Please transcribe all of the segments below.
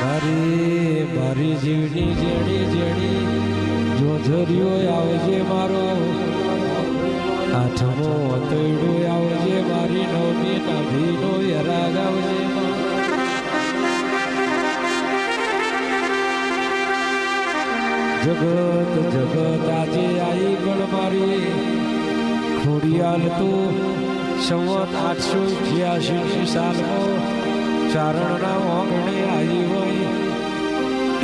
મારી મારી જીવની જેડી જેડી જો ઝર્યો આવજે મારો. આઠમો અતડો આવજે મારી નવમી નાભીનો યરાગ આવજે. જગત જગત આજે આઈ ગણ મારી. ખોડિયાલ તો સંવત આઠસો અઠ્યાસી સાલમાં ચારણના ઓગણે આવી હોય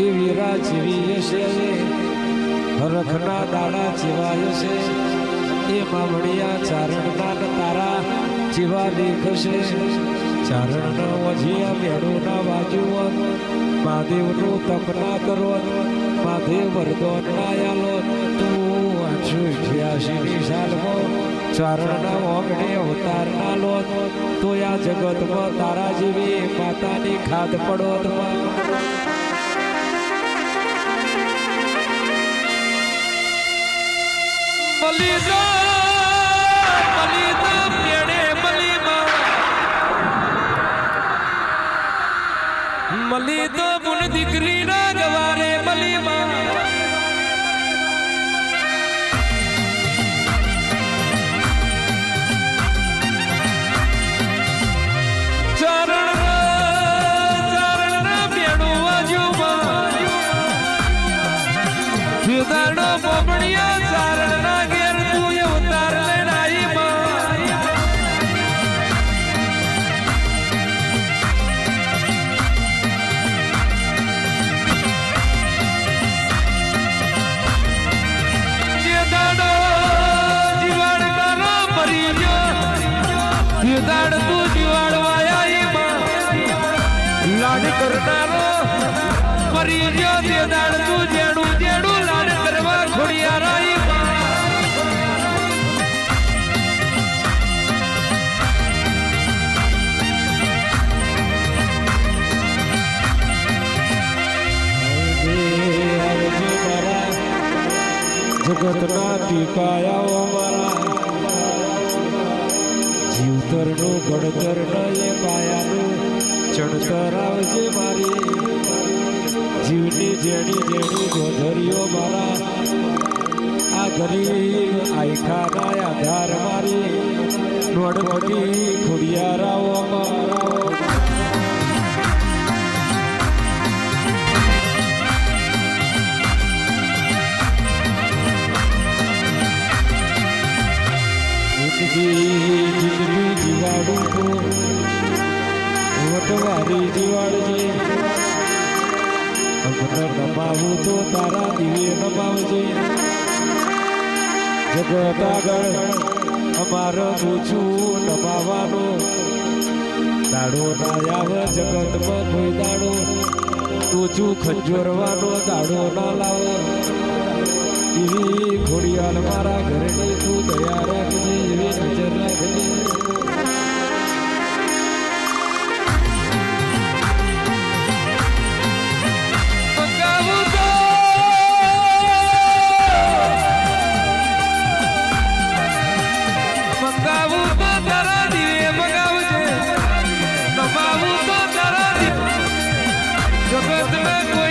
એ વીરા જીવી હશે. હરખના દાડા જેવાય છે એ મામણિયા ચારણના ને તારા જીવા દેખશે. ચારણના વજિયા મેળોના બાજુવત મહાદેવનું તપના કરો મહાદેવ વરદોન ના તું આઠસો અઠ્યાસી સાલમાં ચારણના ઓગણે અવતાર ના લો તો આ જગતમાં તારા જેવી માતાની ખાદ પડો બલિદા બલિદા જુદાડો બમણિયા ચારણના ઘેર તું અવતાર દાડો જીવાડ તું જીવાડ વાયા લાડ કરનારો મરી ગયો તે જગતના ટીપાયા અમારા જીવતરનું નયે પાયાનું ચણતર મારી જીવની જેણી જેણી ગોધરીઓ મારા આ ગરીબ આયખાના આધાર મારી નોડવટી ખુડિયારાઓ મારા. વટવારી જીવાડજે. અમને નમાવું તો તારા દિવે નમાવજે જગત આગળ અમારો પૂછું નમાવાનો દાડો ના આવે જગતમાં કોઈ દાડો. ઊંચું ખંજોરવાનો દાડો ના લાવો. એવી ઘોડિયાલ મારા ઘરે તું દયા રાખજે, એવી નજર રાખજે. જગતમાં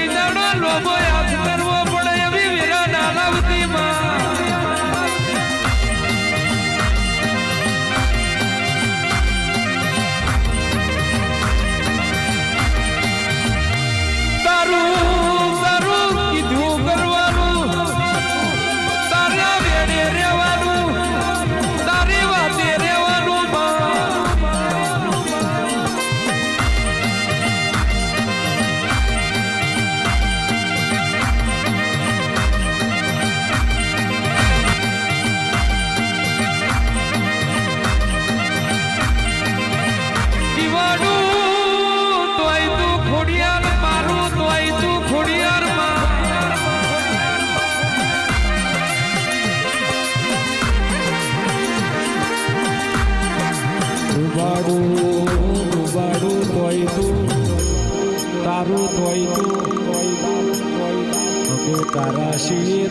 તારા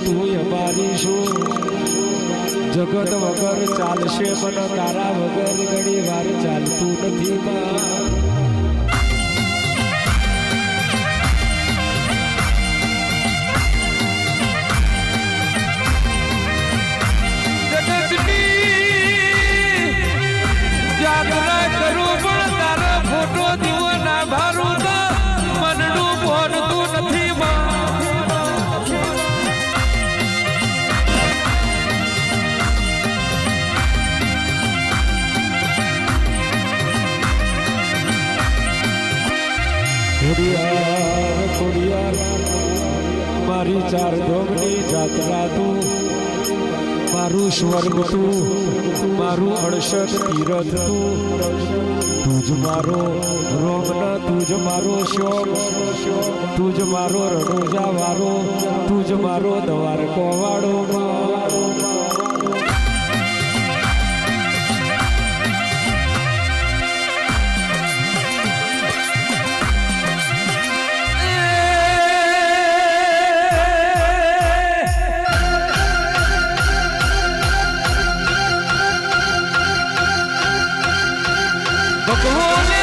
તું અમારી શું જગત વગર ચાલશે પણ તારા વગર ઘણી વાર ચાલતું નથી માં ખોડિયાર ખોડિયાર મારી ચાર ધોમની જાત્રા તું. મારું સ્વર્ગ તું, મારું અડસઠ તીરથ તું. તુજ મારો રોમન તુજ મારો શોક તુજ મારો રણોજા વારો તુજ મારો દ્વારકો વાળો Bakın o ne